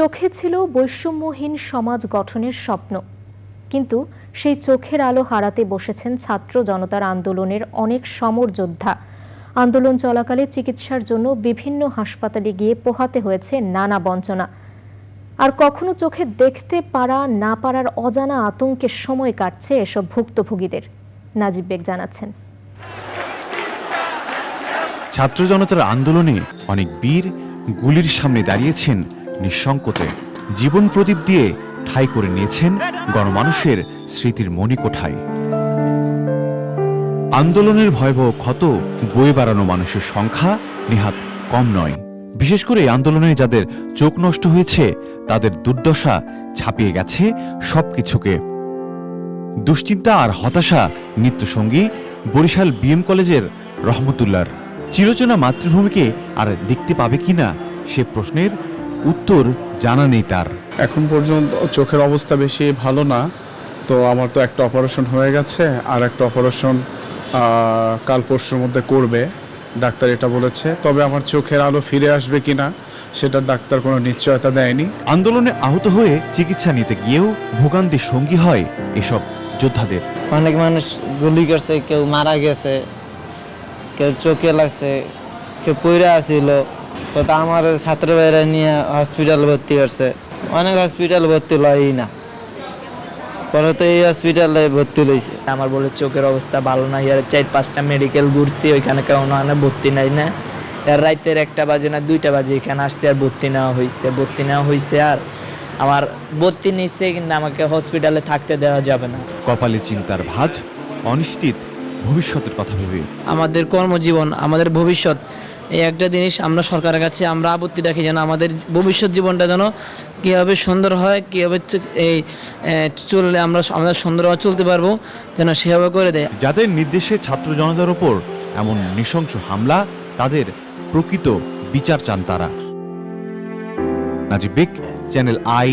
চোখে ছিল বৈষম্যহীন সমাজ গঠনের স্বপ্ন। কিন্তু সেই চোখের আলো হারাতে বসেছেন ছাত্র জনতার আন্দোলনের অনেক সমর যোদ্ধা। আন্দোলন চলাকালে চিকিৎসার জন্য বিভিন্ন হাসপাতালে গিয়ে পোহাতে হয়েছে নানা বঞ্চনা। আর কখনো চোখে দেখতে পারা, না পারার অজানা আতঙ্কের সময় কাটছে এসব ভুক্তভোগীদের, নাজিব বেগ জানাচ্ছেন। ছাত্র জনতার আন্দোলনে অনেক বীর গুলির সামনে দাঁড়িয়েছেন নিঃসংকোচে জীবন প্রদীপ দিয়ে ঠাঁই করে নিয়েছেন গণমানুষের স্মৃতির মণিকোঠায়। আন্দোলনের ভয়াবহ ক্ষত বয়ে বাড়ানো মানুষের সংখ্যা নেহাত কম নয়। বিশেষ করে আন্দোলনে যাদের চোখ নষ্ট হয়েছে, তাদের দুর্দশা ছাপিয়ে গেছে সবকিছুকে। দুশ্চিন্তা আর হতাশা নিত্যসঙ্গী বরিশাল বিএম কলেজের রহমতুল্লার। চিরচেনা মাতৃভূমিকে আর দেখতে পাবে কিনা সে প্রশ্নের উত্তর জানা নেই তার। এখন পর্যন্ত চোখের অবস্থা বেশি ভালো না তো আমার তো একটা অপারেশন হয়ে গেছে আর একটা অপারেশন কাল পরশুর মধ্যে করবে ডাক্তার এটা বলেছে। তবে আমার চোখের আলো ফিরে আসবে কিনা সেটা ডাক্তার কোনো নিশ্চয়তা দেয়নি। আন্দোলনে আহত হয়ে চিকিৎসা নিতে গিয়েও ভোগান্তির সঙ্গী হয় এসব যোদ্ধাদের। অনেক মানুষ গুলি করছে কেউ মারা গেছে কেউ চোখে লাগছে কেউ পইরা আছিল। তো তা আমার ছাত্র ভাইরা নিয়ে হসপিটাল ভর্তি করছে। অনেক হসপিটাল ভর্তি লয়ই না। পরে তো এই হসপিটালে ভর্তি লইছে। আমার বলে চোখের অবস্থা ভালো না ইয়ার চার পাঁচটা মেডিকেল ঘুরছি ওইখানে কেউ না ভর্তি নাই না। আর রাইতের একটা বাজে না দুইটা বাজে এখানে আসছে আর ভর্তি নেওয়া হয়েছে ভর্তি নেওয়া হয়েছে আর আমার ভর্তি নিচ্ছে কিন্তু আমাকে হসপিটালে থাকতে দেওয়া যাবে না। কপালে চিন্তার ভাঁজ অনিশ্চিত ভবিষ্যতের কথা ভেবে। আমাদের কর্মজীবন আমাদের ভবিষ্যৎ এই একটা জিনিস আমরা সরকারের কাছে আমরা আপত্তি রাখি যেন আমাদের ভবিষ্যৎ জীবনটা যেন কীভাবে সুন্দর হয়, কীভাবে এই চললে আমরা আমাদের সুন্দরভাবে চলতে পারব যেন সেভাবে করে দেয়। যাদের নির্দেশে ছাত্র জনতার ওপর এমন নৃশংস হামলা, তাদের প্রকৃত বিচার চান তারা। নাজিব বেগ, চ্যানেল আই